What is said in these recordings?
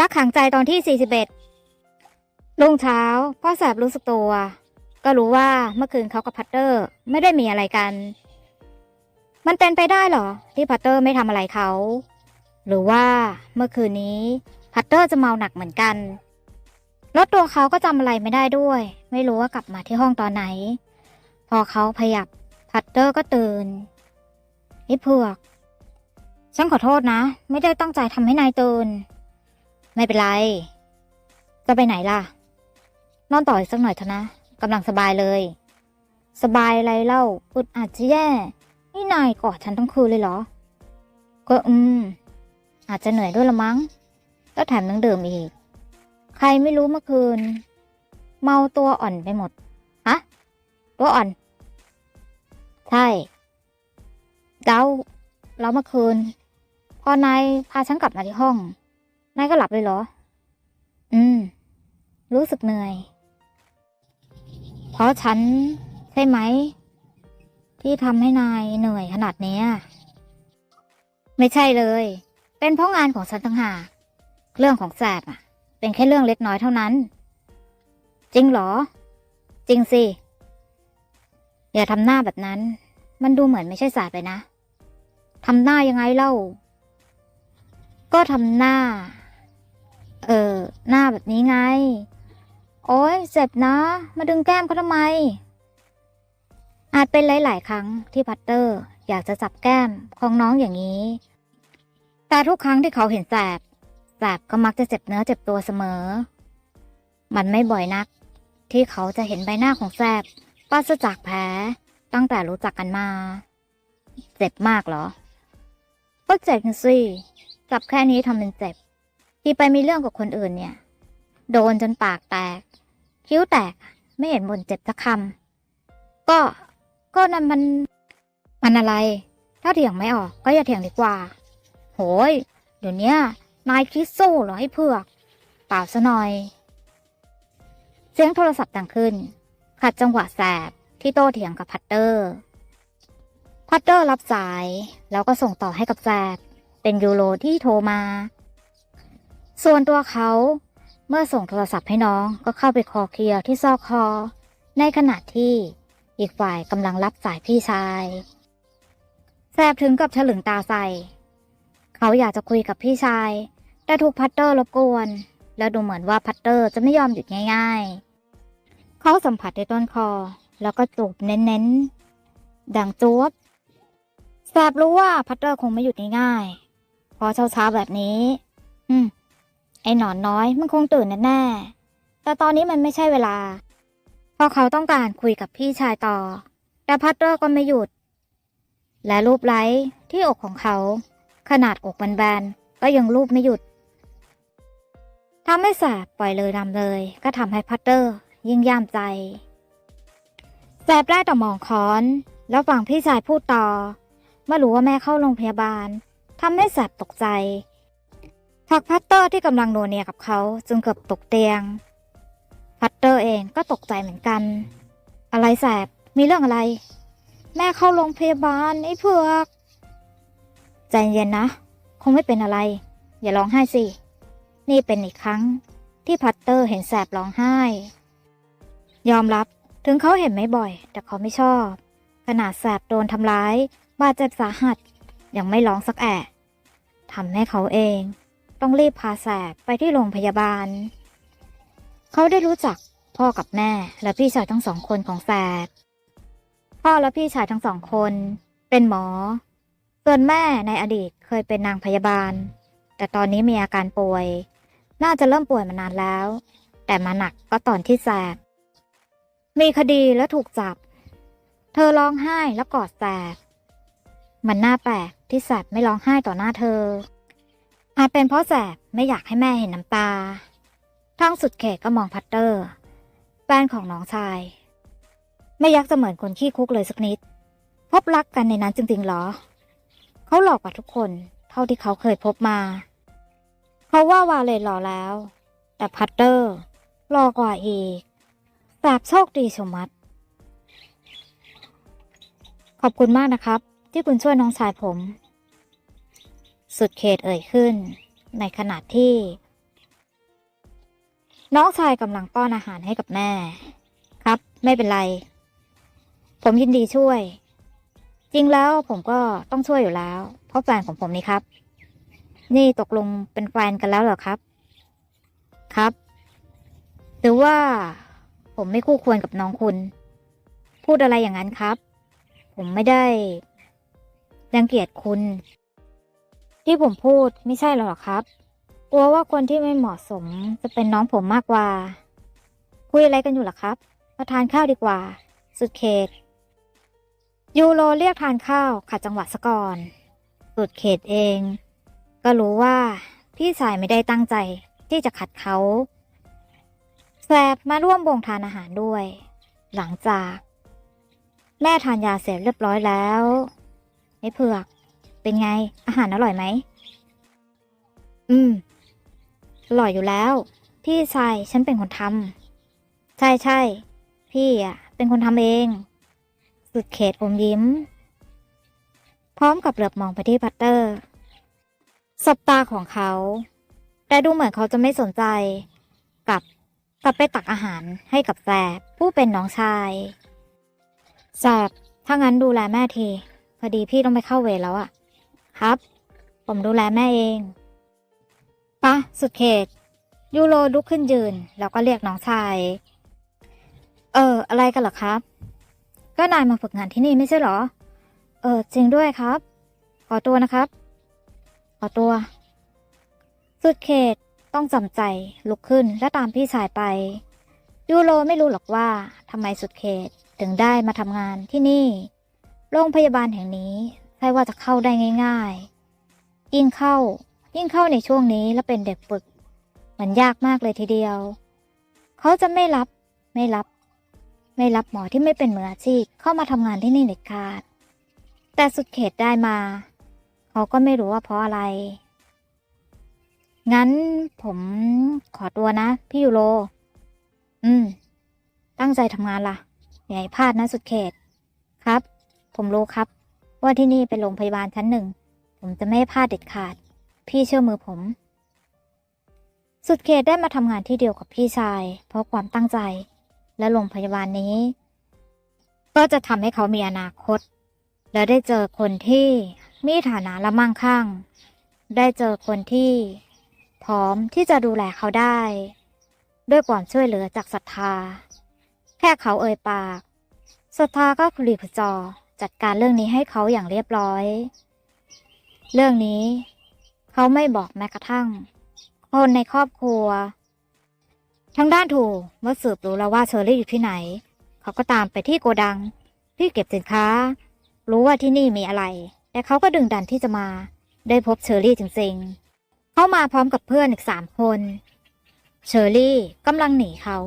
รักขังใจตอนที่ 41 รุ่งเช้าพ่อแสบรู้สึกตัว ก็รู้ว่าเมื่อคืนเขากับพัตเตอร์ไม่ได้มีอะไรกัน มันเป็นไปได้เหรอ ที่พัตเตอร์ไม่ทำอะไรเขา หรือว่าเมื่อคืนนี้พัตเตอร์จะเมาหนักเหมือนกันแล้วตัวเขาก็จำอะไรไม่ได้ด้วย ไม่รู้ว่ากลับมาที่ห้องตอนไหน พอเขาพยับพัตเตอร์ก็ตื่นไอ้เผือก ฉันขอโทษนะ ไม่ได้ตั้งใจทำให้นายตื่น ไม่เป็นไร จะไปไหนล่ะ นอนต่ออีกสักหน่อยเถอะนะกำลังสบายเลย สบายอะไรเล่าอึดอัดจะแย่ นี่นายกอดฉันทั้งคืนเลยเหรอ ก็อืม อาจจะเหนื่อยด้วยละมั้ง แล้วแถมยังดื่มอีก ใครไม่รู้เมื่อคืน เมาตัวอ่อนไปหมด ฮะ ตัวอ่อน ใช่แล้วแล้วเมื่อคืน พอนายพาฉันกลับมาที่ห้อง นายก็หลับเลยเหรอ อืม รู้สึกเหนื่อย เพราะฉันใช่ไหม ที่ทำให้นายเหนื่อยขนาดเนี้ยไม่ใช่เลย เป็นเพราะงานของฉันต่างหากเรื่องของแสบอะ เป็นแค่เรื่องเล็กน้อยเท่านั้น จริงเหรอ จริงสิ อย่าทำหน้าแบบนั้น มันดูเหมือนไม่ใช่ศาสตร์เลยนะทำหน้ายังไงเล่า ก็ทำหน้า เออ หน้าแบบนี้ไง โอ้ยเจ็บนะ มาดึงแก้มเขาทำไม อาจเป็นหลาย ๆ ครั้งที่พัตเตอร์อยากจะจับแก้มของน้องอย่างนี้ แต่ทุกครั้งที่เขาเห็นแสบแสบก็มักจะเจ็บเนื้อเจ็บตัวเสมอ มันไม่บ่อยนัก ที่เขาจะเห็นใบหน้าของแสบปราศจากแผลตั้งแต่รู้จักกันมา เจ็บมากเหรอก็เจ็บสิจับแค่นี้ทำเป็นเจ็บ ที่ไปมีเรื่องกับคนอื่นเนี่ย โดนจนปากแตก คิ้วแตก ไม่เห็นบนเจ็บสักคำก็ก็นั่นมันมันอะไร ถ้าเถียงไม่ออก ก็อย่าเถียงดีกว่า โหย เดี๋ยวนี้นายคิดสู้เหรอให้เผือกเปล่าซะหน่อย เสียงโทรศัพท์ดังขึ้น ขัดจังหวะแสบที่โต้เถียงกับพัตเตอร์ พัตเตอร์รับสาย แล้วก็ส่งต่อให้กับแสบเป็นยูโรที่โทรมา ส่วนตัวเขาเมื่อส่งโทรศัพท์ให้น้องก็เข้าไปคอเคลียร์ที่ซอกคอ ในขณะที่อีกฝ่ายกำลังรับสายพี่ชายแสบถึงกับฉลึงตาใส่ เขาอยากจะคุยกับพี่ชาย แต่ถูกพัตเตอร์รบกวน แล้วดูเหมือนว่าพัตเตอร์จะไม่ยอมหยุดง่าย ๆ เขาสัมผัสที่ต้นคอ แล้วก็จูบเน้นๆ ดังจวบแสบรู้ว่าพัตเตอร์คงไม่หยุดง่ายๆเพอเช้าๆแบบนี้ อืม ไอ้หนอนน้อยมันคงตื่นแน่ๆแต่ตอนนี้มันไม่ใช่เวลา เพราะเขาต้องการคุยกับพี่ชายต่อ แต่พัตเตอร์ก็ไม่หยุด และรูปไล้ที่อกของเขา ขนาดอกแบนๆก็ยังรูปไม่หยุดทำให้แสบปล่อยเลยรำเลย ก็ทำให้พัตเตอร์ ยิ่งย่ามใจแสบได้แต่มองค้อน แล้วฟังพี่ชายพูดต่อเมื่อรู้ว่าแม่เข้าโรงพยาบาลทำให้แสบตกใจ ผลักพัตเตอร์ที่กำลังนัวเนียกับเขาจนเกือบตกเตียง พัตเตอร์เองก็ตกใจเหมือนกัน อะไรแสบ มีเรื่องอะไร แม่เข้าโรงพยาบาลไอ้เผือก ใจเย็นนะ คงไม่เป็นอะไร อย่าร้องไห้สิ นี่เป็นอีกครั้งที่พัตเตอร์เห็นแสบร้องไห้ ยอมรับถึงเขาเห็นไม่บ่อย แต่เขาไม่ชอบ ขนาดแสบโดนทำร้าย บาดเจ็บสาหัส ยังไม่ร้องสักแอะทำให้เขาเอง ต้องรีบพาแสบไปที่โรงพยาบาล เขาได้รู้จักพ่อกับแม่และพี่ชายทั้งสองคนของแสบพ่อและพี่ชายทั้งสองคน เป็นหมอ ส่วนแม่ในอดีตเคยเป็นนางพยาบาล แต่ตอนนี้มีอาการป่วย น่าจะเริ่มป่วยมานานแล้ว แต่มาหนักก็ตอนที่แสบมีคดีและถูกจับ เธอร้องไห้แล้วกอดแสบมันน่าแปลกที่แสบไม่ร้องไห้ต่อหน้าเธอ อาจเป็นเพราะแสบไม่อยากให้แม่เห็นน้ำตา ทั้งสุดเขตก็มองพัตเตอร์ แฟนของน้องชาย ไม่ยักจะเหมือนคนขี้คุกเลยสักนิด พบรักกันในนั้นจริงๆหรอ เขาหลอกกว่าทุกคน เท่าที่เขาเคยพบมาเขาว่าวาเลนหล่อแล้ว แต่พัตเตอร์หล่อกว่าอีกแสบโชคดีชมัด ขอบคุณมากนะครับ ที่คุณช่วยน้องชายผม สุดเขตเอ่ยขึ้น ในขณะที่ น้องชายกำลังป้อนอาหารให้กับแม่ ครับ ไม่เป็นไร ผมยินดีช่วย จริงแล้วผมก็ต้องช่วยอยู่แล้ว เพราะแฟนของผมนี่ครับ นี่ตกลงเป็นแฟนกันแล้วเหรอครับ ครับ หรือว่าผมไม่คู่ควรกับน้องคุณ พูดอะไรอย่างนั้นครับ ผมไม่ได้รังเกียจคุณ ที่ผมพูดไม่ใช่หรอกครับ กลัวว่าคนที่ไม่เหมาะสมจะเป็นน้องผมมากกว่า คุยอะไรกันอยู่ล่ะครับ มาทานข้าวดีกว่า สุดเขต ยูโรเรียกทานข้าวขัดจังหวะซะก่อน สุดเขตเอง ก็รู้ว่าพี่ชายไม่ได้ตั้งใจที่จะขัดเขาแสบมาร่วมวงทานอาหารด้วย หลังจาก แม่ทานยาเสร็จเรียบร้อยแล้วไอ้เผือก เป็นไง อาหารอร่อยไหม อืม อร่อยอยู่แล้ว พี่ชายฉันเป็นคนทำ ใช่ใช่ พี่อะ เป็นคนทำเอง สุดเขตอมยิ้ม พร้อมกับเหลือบมองไปที่พัตเตอร์ สบตาของเขา แต่ดูเหมือนเขาจะไม่สนใจ กับกลับไปตักอาหารให้กับแสบผู้เป็นน้องชายแสบถ้างั้นดูแลแม่ทีพอดีพี่ต้องไปเข้าเวรแล้วอะ ครับ ผมดูแลแม่เองปะสุดเขต ยูโรลุกขึ้นยืน แล้วก็เรียกน้องชาย เออ อะไรกันหรอครับ ก็นายมาฝึกงานที่นี่ไม่ใช่หรอ เออ จริงด้วยครับ ขอตัวนะครับ ขอตัว สุดเขตต้องจำใจลุกขึ้นและตามพี่ชายไป ยูโรไม่รู้หรอกว่าทำไมสุดเขตถึงได้มาทำงานที่นี่ โรงพยาบาลแห่งนี้ ใช่ว่าจะเข้าได้ง่ายๆ ยิ่งเข้า ยิ่งเข้าในช่วงนี้และเป็นเด็กฝึก มันยากมากเลยทีเดียว เขาจะไม่รับ ไม่รับ ไม่รับหมอที่ไม่เป็นมืออาชีพเข้ามาทำงานที่นี่เด็ดขาด แต่สุดเขตได้มา เขาก็ไม่รู้ว่าเพราะอะไร งั้นผมขอตัวนะ พี่ยูโร อืม ตั้งใจทำงานล่ะอย่าให้พลาดนะสุดเขต ครับ ผมรู้ครับ ว่าที่นี่เป็นโรงพยาบาลชั้นหนึ่ง ผมจะไม่ให้พลาดเด็ดขาด พี่เชื่อมือผม สุดเขตได้มาทำงานที่เดียวกับพี่ชาย เพราะความตั้งใจ และโรงพยาบาลนี้ ก็จะทำให้เขามีอนาคต และได้เจอคนที่มีฐานะและมั่งคั่ง ได้เจอคนที่ พร้อมที่จะดูแลเขาได้ ด้วยความช่วยเหลือจากศรัทธา แค่เขาเอ่ยปากศรัทธาก็คุรีพจอ จัดการเรื่องนี้ให้เขาอย่างเรียบร้อย เรื่องนี้ เขาไม่บอกแม้กระทั่ง คนในครอบครัวทางด้านถูเมื่อสืบรู้แล้วว่าเชอรี่อยู่ที่ไหน เขาก็ตามไปที่โกดังที่เก็บสินค้า รู้ว่าที่นี่มีอะไร แต่เขาก็ดึงดันที่จะมา ได้พบเชอรี่จริงๆ เข้ามาพร้อมกับเพื่อนอีกสามคน เชอรี่กำลังหนีเขา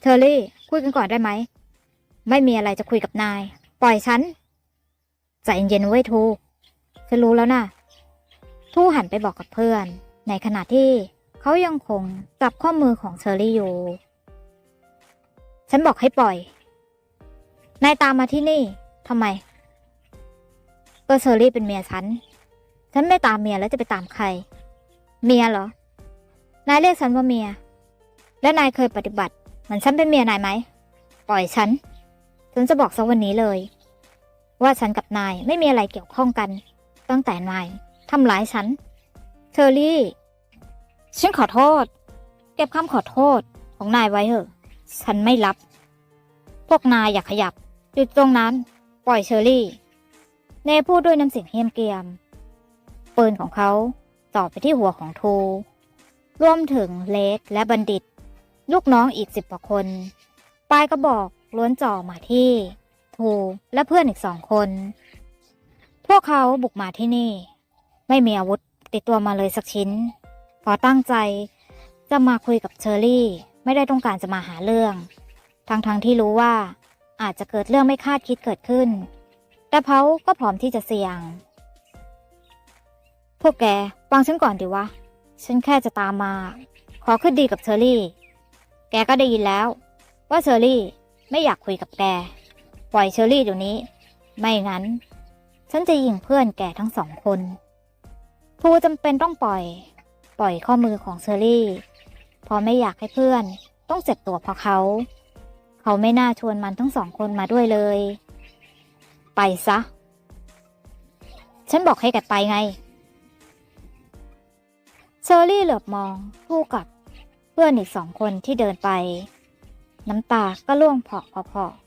เชอรี่คุยกันก่อนได้ไหม ไม่มีอะไรจะคุยกับนาย ปล่อยฉันใจเย็นๆไว้ทูฉันรู้แล้วนะทูหันไปบอกกับเพื่อน ในขณะที่เขายังคงจับข้อมือของเชอรี่อยู่ ฉันบอกให้ปล่อย นายตามมาที่นี่ทำไม ก็เชอรี่เป็นเมียฉัน ฉันไม่ตามเมียแล้วจะไปตามใคร เมียเหรอ นายเรียกฉันว่าเมีย และนายเคยปฏิบัติเหมือนฉันเป็นเมียนายไหม ปล่อยฉัน ฉันจะบอกสักวันนี้เลย ว่าฉันกับนายไม่มีอะไรเกี่ยวข้องกัน ตั้งแต่นายทำร้ายฉันเชอรี่ ฉันขอโทษ เก็บคำขอโทษของนายไว้เถอะ ฉันไม่รับ พวกนายอย่าขยับหยุดตรงนั้น ปล่อยเชอรี่ เนพูดด้วยน้ำเสียงเฮียมเกียม ปืนของเขาจ่อไปที่หัวของทูรวมถึงเลสและบัณฑิต ลูกน้องอีกสิบกว่าคน ปลายกระบอกล้วนจ่อมาที่ ทูและเพื่อนอีกสองคน พวกเขาบุกมาที่นี่ ไม่มีอาวุธติดตัวมาเลยสักชิ้นพอตั้งใจจะมาคุยกับเชอรี่ ไม่ได้ต้องการจะมาหาเรื่อง ทั้งๆทที่รู้ว่า อาจจะเกิดเรื่องไม่คาดคิดเกิดขึ้น แต่เขาก็พร้อมที่จะเสี่ยง พวกแกฟังฉันก่อนดิวะ ฉันแค่จะตามมา ขอขึ้นดีกับเชอรี่ แกก็ได้ยินแล้ว ว่าเชอรี่ไม่อยากคุยกับแก ปล่อยเชอรี่เดี๋ยวนี้ ไม่งั้น ฉันจะยิงเพื่อนแกทั้งสองคนทูจำเป็นต้องปล่อย ปล่อยข้อมือของเชอรี่เพราะไม่อยากให้เพื่อน ต้องเจ็บตัวเพราะเขา เขาไม่น่าชวนมันทั้งสองคนมาด้วยเลย ไปซะ ฉันบอกให้แกไปไง เชอรี่เหลือบมองคู่กับเพื่อนอีกสองคนที่เดินไป น้ำตาก็ร่วงเพาะเพาะๆ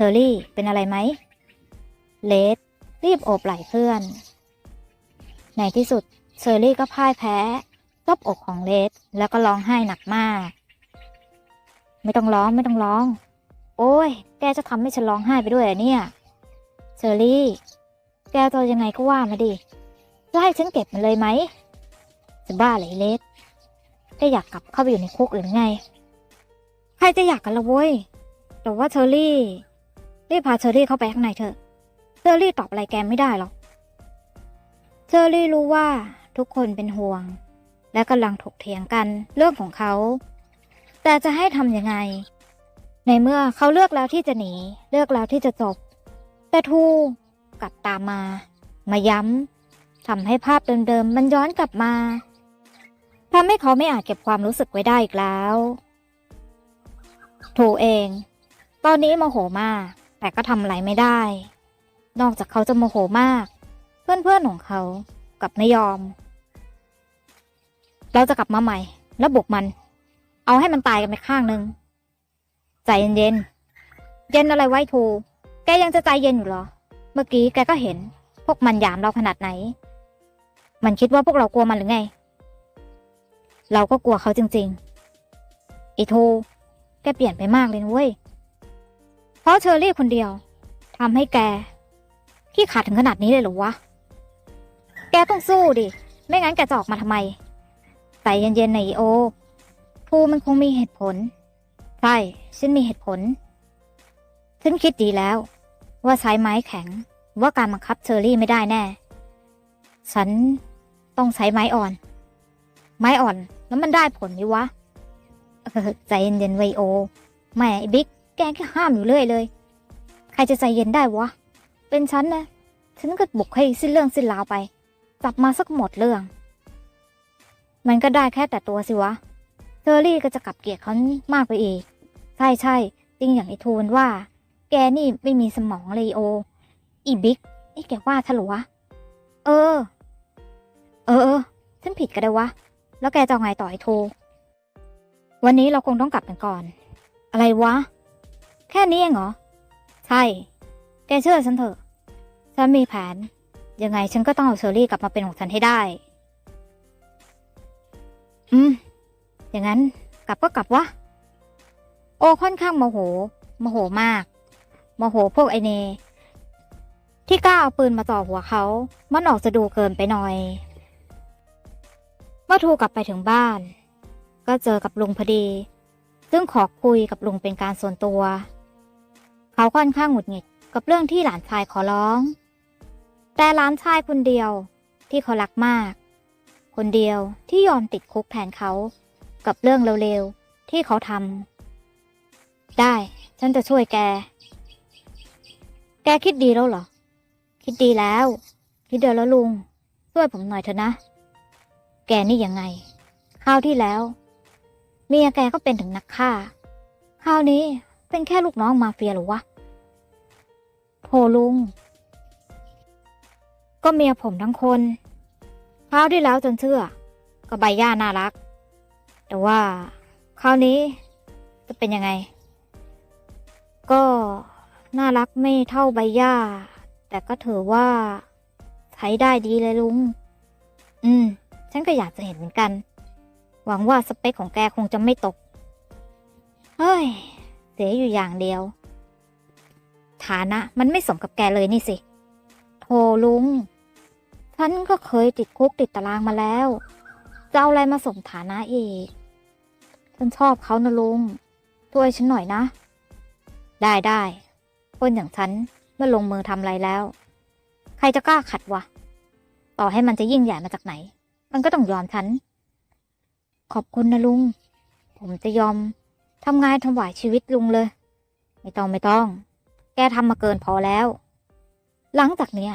เชอรี่ เป็นอะไรไหม เลดรีบโอบไหล่เพื่อน ในที่สุดเชอรี่ก็พ่ายแพ้รบอกของเลดแล้วก็ร้องไห้หนักมาก ไม่ต้องร้องไม่ต้องร้อง โอ้ย แกจะทำให้ฉันร้องไห้ไปด้วยเนี่ย เชอรี่ แกจะยังไงก็ว่ามาดิจะให้ฉันเก็บมันเลยไหม จะบ้าเลยเลสแกอยากกลับเข้าไปอยู่ในคุกหรือไง ใครจะอยากกันละเว้ย แต่ว่าเชอรี่ รีบพาเชอรี่เข้าไปข้างในเถอะเชอรี่ตอบอะไรแกไม่ได้หรอกเชอรี่รู้ว่าทุกคนเป็นห่วง และกำลังถกเถียงกันเรื่องของเขา แต่จะให้ทำยังไง ในเมื่อเขาเลือกแล้วที่จะหนี เลือกแล้วที่จะจบ แต่ทูกลับตามมา มาย้ำทำให้ภาพเดิมๆมันย้อนกลับมาทำให้เขาไม่อาจเก็บความรู้สึกไว้ได้อีกแล้ว ทูเอง ตอนนี้โมโหมาก แต่ก็ทำอะไรไม่ได้ นอกจากเขาจะโมโหมาก เพื่อนๆของเขากลับไม่ยอม เราจะกลับมาใหม่ แล้วบุกมัน เอาให้มันตายกันไปข้างหนึ่งใจเย็นๆเย็นอะไรไว้ทูแกยังจะใจเย็นอยู่เหรอ เมื่อกี้แกก็เห็น พวกมันหยามเราขนาดไหน มันคิดว่าพวกเรากลัวมันหรือไง เราก็กลัวเขาจริงๆอีทูแกเปลี่ยนไปมากเลยนะเว้ย ราะเชอรี่คนเดียวทำให้แกขี้ขาดถึงขนาดนี้เลยเหรอวะ แกต้องสู้ดิ ไม่งั้นแกจะออกมาทำไมใจเย็นๆหน่อยโอทูมันคงมีเหตุผล ใช่ ฉันมีเหตุผล ฉันคิดดีแล้ว ว่าใช้ไม้แข็งว่าการบังคับเชอรี่ไม่ได้แน่ ฉันต้องใช้ไม้อ่อน ไม้อ่อนแล้วมันได้ผลนี่วะใจเย็นๆไวโอแม่ไอ้บิ๊ก แกแค่ห้ามอยู่เรื่อยเลย ใครจะใจเย็นได้วะ เป็นฉันนะ ฉันก็บุกให้สิ้นเรื่องสิ้นราวไป จับมาสักหมดเรื่อง มันก็ได้แค่แต่ตัวสิวะเชอรี่ก็จะกลับเกลียดเขามากไปอีก ใช่ใช่จริงอย่างไอ้ทูนว่า แกนี่ไม่มีสมองเลยโอ อีบิ๊กนี่แกว่าฉันเหรอวะ เออ เออเออฉันผิดก็ได้วะ แล้วแกจะไงต่อไอ้โทวันนี้เราคงต้องกลับกันก่อน อะไรวะ แค่นี้เองเหรอ ใช่ แกเชื่อฉันเถอะ ฉันมีแผน ยังไงฉันก็ต้องเอาเชอรี่กลับมาเป็นของฉันให้ได้ อืม อย่างนั้นกลับก็กลับวะ โอค่อนข้างโมโห โมโหมาก โมโหพวกไอเน ที่กล้าเอาปืนมาจ่อหัวเขา มันออกจะดูเกินไปหน่อย เมื่อทูกลับไปถึงบ้าน ก็เจอกับลุงพอดี ซึ่งขอคุยกับลุงเป็นการส่วนตัว เขาค่อนข้างหงุดหงิดกับเรื่องที่หลานชายขอร้อง แต่หลานชายคนเดียวที่เขารักมาก คนเดียวที่ยอมติดคุกแทนเขากับเรื่องเร็วๆที่เขาทำได้ ฉันจะช่วยแก แกคิดดีแล้วเหรอ คิดดีแล้ว คิดเดียวแล้วลุง ช่วยผมหน่อยเถอะนะ แกนี่ยังไงคราวที่แล้ว เมียแกก็เป็นถึงนักฆ่าคราวนี้เป็นแค่ลูกน้องมาเฟียหรือวะ โธ่ลุง ก็เมียผมทั้งคนคราวที่แล้วจนเชื่อ ก็ใบย่าน่ารัก แต่ว่าคราวนี้จะเป็นยังไง ก็น่ารักไม่เท่าใบย่าแต่ก็ถือว่าใช้ได้ดีเลยลุง อืม ฉันก็อยากจะเห็นเหมือนกัน หวังว่าสเปคของแกคงจะไม่ตก เฮ้ย เสียอยู่อย่างเดียว ฐานะ มันไม่สมกับแกเลยนี่สิโธลุง ฉันก็เคยติดคุกติดตารางมาแล้ว จะเอาอะไรมาสมฐานะอีก ฉันชอบเขานะลุงช่วยฉันหน่อยนะ ได้ได้คนอย่างฉันเมื่อลงมือทำอะไรแล้ว ใครจะกล้าขัดวะ ต่อให้มันจะยิ่งใหญ่มาจากไหน มันก็ต้องยอมฉัน ขอบคุณนะลุง ผมจะยอมทำงานถวายชีวิตลุงเลย ไม่ต้องไม่ต้อง แกทำมาเกินพอแล้ว หลังจากเนี้ย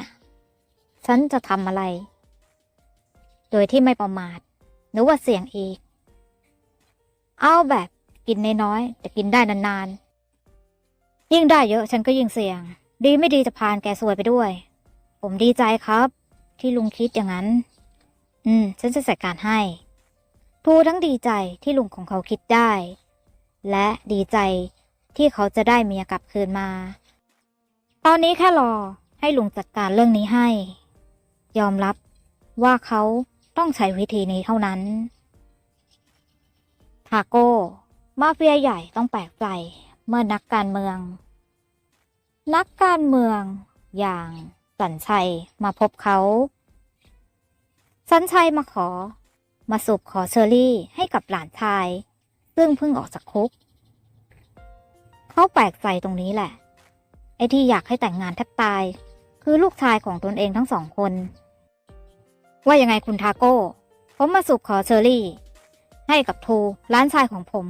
ฉันจะทำอะไร โดยที่ไม่ประมาท หรือว่าเสี่ยงอีก เอาแบบกินน้อยๆแต่กินได้นานๆ ยิ่งได้เยอะฉันก็ยิ่งเสี่ยง ดีไม่ดีจะพานแกซวยไปด้วย ผมดีใจครับ ที่ลุงคิดอย่างนั้น อืม ฉันจะจัดการให้ทูทั้งดีใจที่ลุงของเขาคิดได้ และดีใจที่เขาจะได้เมียกลับคืนมา ตอนนี้แค่รอให้ลุงจัดการเรื่องนี้ให้ ยอมรับว่าเขาต้องใช้วิธีนี้เท่านั้น ทาโก้ มาเฟียใหญ่ต้องแปลกใจเมื่อนักการเมือง นักการเมืองอย่างสันชัยมาพบเขาสันชัยมาขอ มาสูบขอเชอรี่ให้กับหลานชาย ซึ่งเพิ่งออกจากคุก เขาแปลกใจตรงนี้แหละ ไอ้ที่อยากให้แต่งงานแทบตาย คือลูกชายของตนเองทั้งสองคน ว่ายังไงคุณทาโก้ ผมมาสูบขอเชอรี่ ให้กับทูร้านชายของผม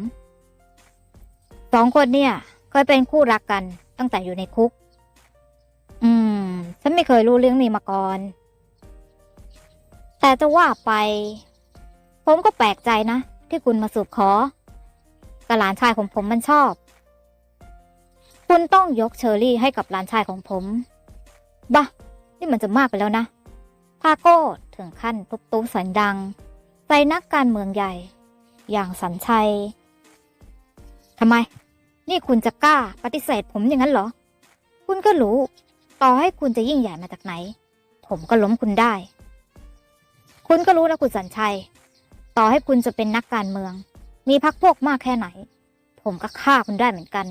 สองคนเนี่ยเคยเป็นคู่รักกันตั้งแต่อยู่ในคุก อืม ฉันไม่เคยรู้เรื่องนี้มาก่อน แต่จะว่าไป ผมก็แปลกใจนะ ที่คุณมาสูบขอกระหลานชายของผมมันชอบ คุณต้องยกเชอรี่ให้กับหลานชายของผมบ้านี่มันจะมากไปแล้วนะพาโก้ถึงขั้นทุบตู้สียงดังใส่นักการเมืองใหญ่ อย่างสันชัยทำไม นี่คุณจะกล้าปฏิเสธผมอย่างนั้นเหรอ คุณก็รู้ ต่อให้คุณจะยิ่งใหญ่มาจากไหน ผมก็ล้มคุณได้ คุณก็รู้นะคุณสันชัย ต่อให้คุณจะเป็นนักการเมือง มีพักพวกมากแค่ไหน ผมก็ฆ่าคุณได้เหมือนกัน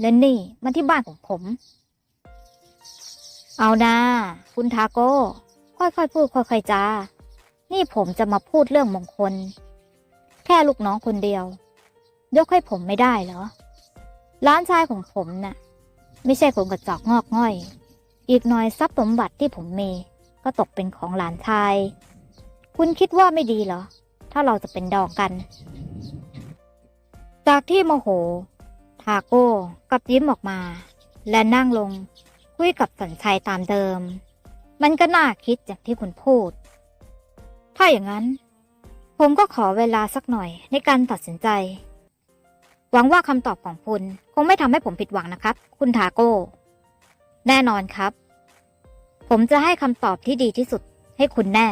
และนี่มันที่บ้านของผม เอานะคุณทาโก้ ค่อยๆพูดค่อยๆจา นี่ผมจะมาพูดเรื่องมงคล แค่ลูกน้องคนเดียว ยกให้ผมไม่ได้เหรอ ร้านชายของผมน่ะ ไม่ใช่คนกระจอกงอกง่อย อีกหน่อยทรัพย์สมบัติที่ผมมีก็ตกเป็นของหลานชาย คุณคิดว่าไม่ดีเหรอ ถ้าเราจะเป็นดองกัน จากที่โมโห ทาโก้กับยิ้มออกมา และนั่งลงคุยกับสัญชัยตามเดิม มันก็น่าคิดอย่างที่คุณพูด ถ้าอย่างนั้น ผมก็ขอเวลาสักหน่อยในการตัดสินใจ หวังว่าคำตอบของคุณคงไม่ทำให้ผมผิดหวังนะครับ คุณทาโก้ แน่นอนครับ ผมจะให้คำตอบที่ดีที่สุดให้คุณแน่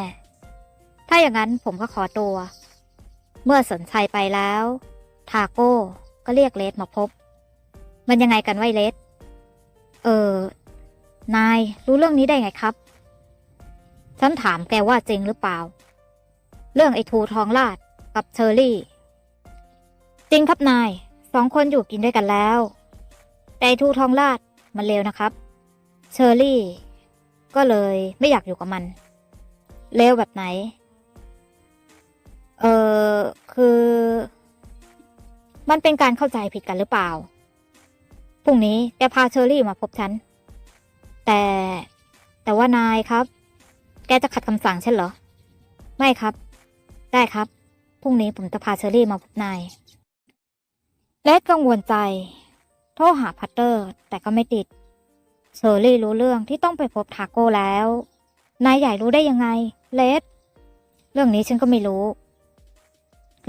ถ้าอย่างนั้นผมก็ขอตัว เมื่อสนชัยไปแล้ว ทาโก้ก็เรียกเลสมาพบ มันยังไงกันไวเลสเออ นายรู้เรื่องนี้ได้ไงครับ ฉันถามแกว่าจริงหรือเปล่า เรื่องไอ้ทูทองลาดกับเชอรี่ จริงครับนาย สองคนอยู่กินด้วยกันแล้ว แต่ไอ้ทูทองลาดมันเลวนะครับ เชอรี่ ก็เลยไม่อยากอยู่กับมัน เลวแบบไหน เออคือ มันเป็นการเข้าใจผิดกันหรือเปล่า พรุ่งนี้แกพาเชอรี่มาพบฉัน แต่แต่ว่านายครับ แกจะขัดคำสั่งฉันเหรอ ไม่ครับ ได้ครับ พรุ่งนี้ผมจะพาเชอรี่มาพบนายและกังวลใจ โทรหาพัตเตอร์ แต่ก็ไม่ติด เชอรี่รู้เรื่องที่ต้องไปพบทาโก้แล้ว นายใหญ่รู้ได้ยังไง เลสเรื่องนี้ฉันก็ไม่รู้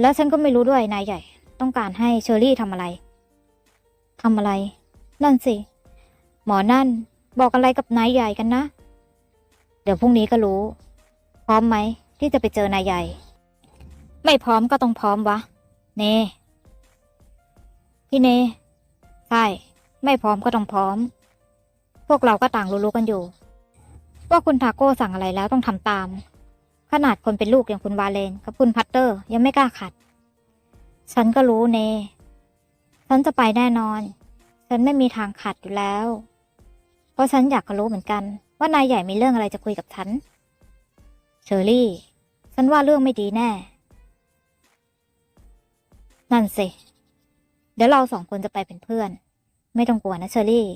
แล้วฉันก็ไม่รู้ด้วยนายใหญ่ ต้องการให้เชอรี่ทำอะไรทำอะไร นั่นสิ หมอนั่นบอกอะไรกับนายใหญ่กันนะ เดี๋ยวพรุ่งนี้ก็รู้ พร้อมไหมที่จะไปเจอนายใหญ่ ไม่พร้อมก็ต้องพร้อมวะ เน พี่เน ใช่ ไม่พร้อมก็ต้องพร้อม พวกเราก็ต่างรู้ๆกันอยู่ ว่าคุณทาโก้สั่งอะไรแล้วต้องทำตาม ขนาดคนเป็นลูกอย่างคุณวาเลน กับคุณพัตเตอร์ยังไม่กล้าขัด ฉันก็รู้เน ฉันจะไปแน่นอน ฉันไม่มีทางขัดอยู่แล้ว เพราะฉันอยากรู้เหมือนกัน ว่านายใหญ่มีเรื่องอะไรจะคุยกับฉัน เชอรี่ ฉันว่าเรื่องไม่ดีแน่ นั่นสิ เดี๋ยวเราสองคนจะไปเป็นเพื่อน ไม่ต้องกลัวนะเชอรี่